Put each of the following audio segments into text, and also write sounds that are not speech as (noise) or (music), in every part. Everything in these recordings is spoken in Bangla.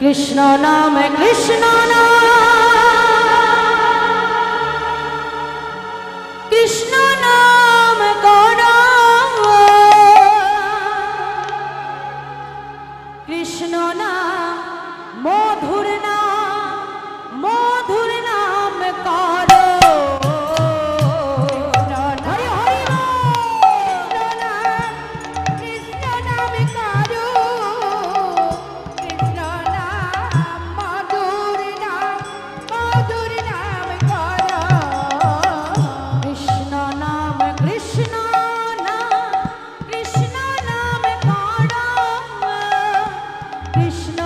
কৃষ্ণ নাম কৃষ্ণ কৃষ্ণ নাম কৃষ্ণ নাম মধুর কৃষ্ণ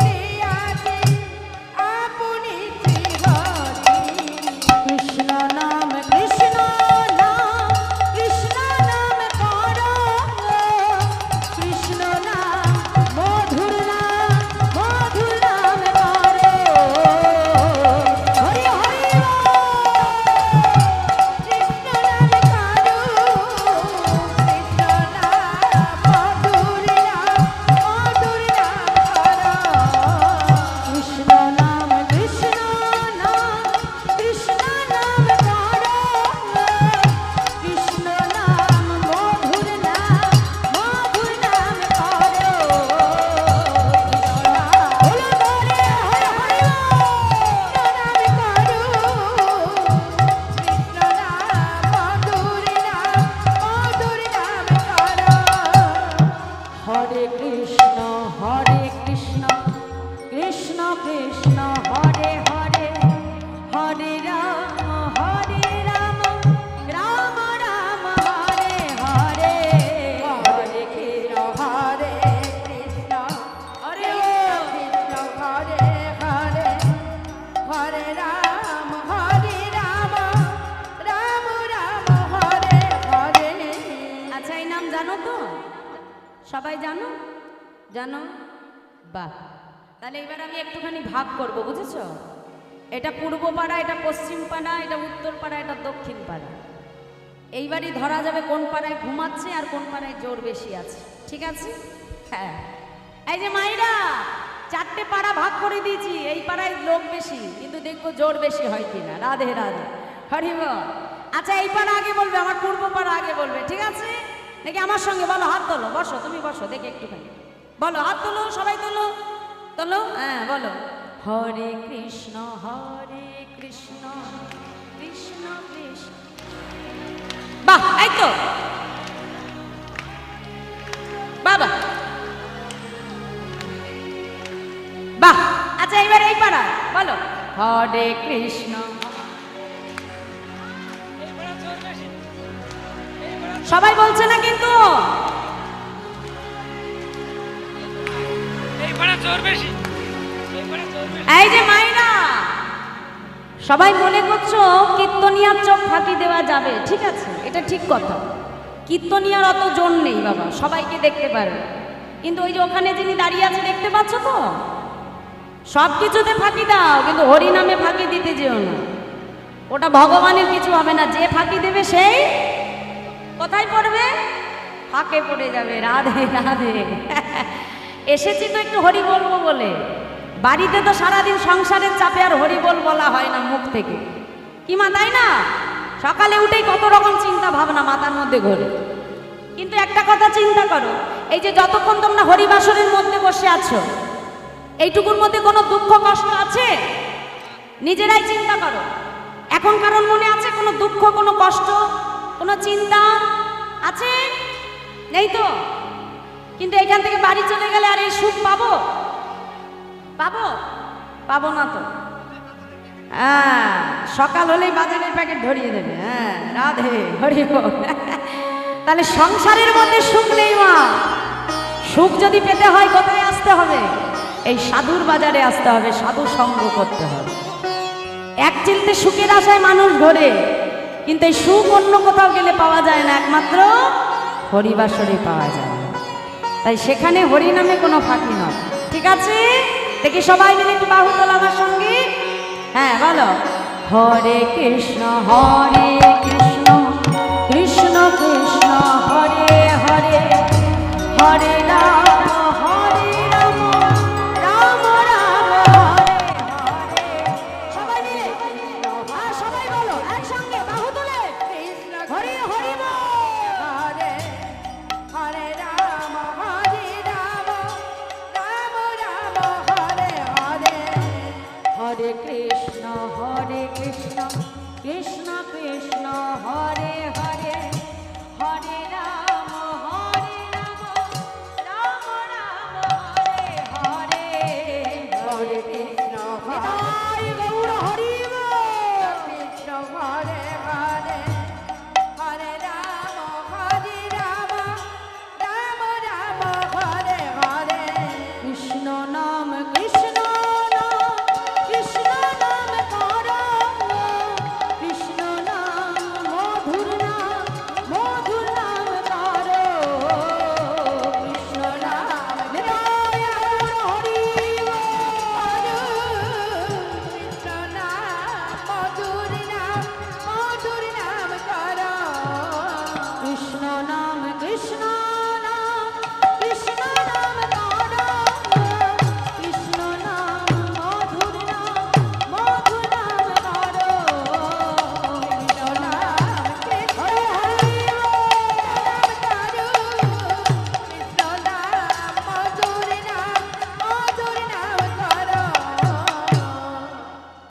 সবাই জানো? জানো? বাহ। তাহলে এবার আমি একটুখানি ভাগ করব, বুঝেছ? এটা পূর্ব পাড়া এটা পশ্চিম পাড়া এটা উত্তর পাড়া এটা দক্ষিণ পাড়া এইবারই ধরা যাবে কোন পাড়ায় ঘুমাচ্ছে আর কোন পাড়ায় জোর বেশি আছে। ঠিক আছে? হ্যাঁ। এই যে মাইরা, চারটে পাড়া ভাগ করে দিয়েছি, এই পাড়ায় লোক বেশি, কিন্তু দেখব জোর বেশি হয় কিনা। রাধে রাধে। হরিব আচ্ছা এই পাড়া আগে বলবে, আমার পূর্ব পাড়া আগে বলবে, ঠিক আছে? দেখি আমার সঙ্গে? বলো, হাত তোলো, বসো, তুমি বসো, দেখি একটুখানি। বলো, হাত তোলো, সবাই তোলো। তোলো? হ্যাঁ বলো। হরে কৃষ্ণ হরে কৃষ্ণ কৃষ্ণ কৃষ্ণ। বাহ, এই তো। বাবা। বাহ আচ্ছা এবার এই পাড়া বলো। হরে কৃষ্ণ সবাই বলছে না কিন্তু। এই যে মাইনা সবাই মনে করছ কীর্তনিয়ার চোখ ফাঁকি দেওয়া যাবে ঠিক আছে? এটা ঠিক কথা। কীর্তনিয়ার অত জোর নেই বাবা সবাইকে দেখতে পারে। কিন্তু ওই যে ওখানে যিনি দাঁড়িয়ে আছে দেখতে পাচ্ছ তো? সব কিছুতে ফাঁকি দাও কিন্তু হরি নামে ফাঁকি দিতে যেও না। ওটা ভগবানের কিছু হবে না যে ফাঁকি দেবে সেই ফাঁকে পড়ে যাবে, রাধে রাধে। এসেছি তো একটু হরি বলব বলে। বাড়িতে তো সারাদিন সংসারের চাপে আর হরিবোল বলা হয় না মুখ থেকে। কি মা, তাই না? সকালে উঠেই কত রকম চিন্তা ভাবনা মাথার মধ্যে ঘোরে। কিন্তু একটা কথা চিন্তা করো, এই যে যতক্ষণ তোমরা হরিবাসরের মধ্যে বসে আছো, এইটুকুর মধ্যে কোনো দুঃখ, কষ্ট আছে? নিজেরাই চিন্তা করো। এখন কারণ মনে আছে কোনো দুঃখ, কোনো কষ্ট, কোনো চিন্তা আছে? নেই তো? কিন্তু এখান থেকে বাড়ি চলে গেলে আর এই সুখ পাবো? পাবো? পাবো না তো। হ্যাঁ সকাল হলেই বাজারের প্যাকেট ধরিয়ে দেবে। হ্যাঁ রাধে, হরি। (laughs) তাহলে সংসারের মধ্যে সুখ নেই মা। সুখ যদি পেতে হয়, কোথায় আসতে হবে? এই সাধুর বাজারে আসতে হবে, সাধু সঙ্গ করতে হবে। এক চিলতে সুখের আশায় মানুষ ঘোরে, কিন্তু এই সুখ অন্য কোথাও গেলে পাওয়া যায় না। একমাত্র হরিবাসরে পাওয়া যায়। তাই সেখানে হরি নামে কোনো ফাঁকি নয়। ঠিক আছে? দেখি সবাই মিলে একটু বাহু তোলা আমার সঙ্গে। হ্যাঁ বলো। হরে কৃষ্ণ, হরে কৃষ্ণ কৃষ্ণ হরে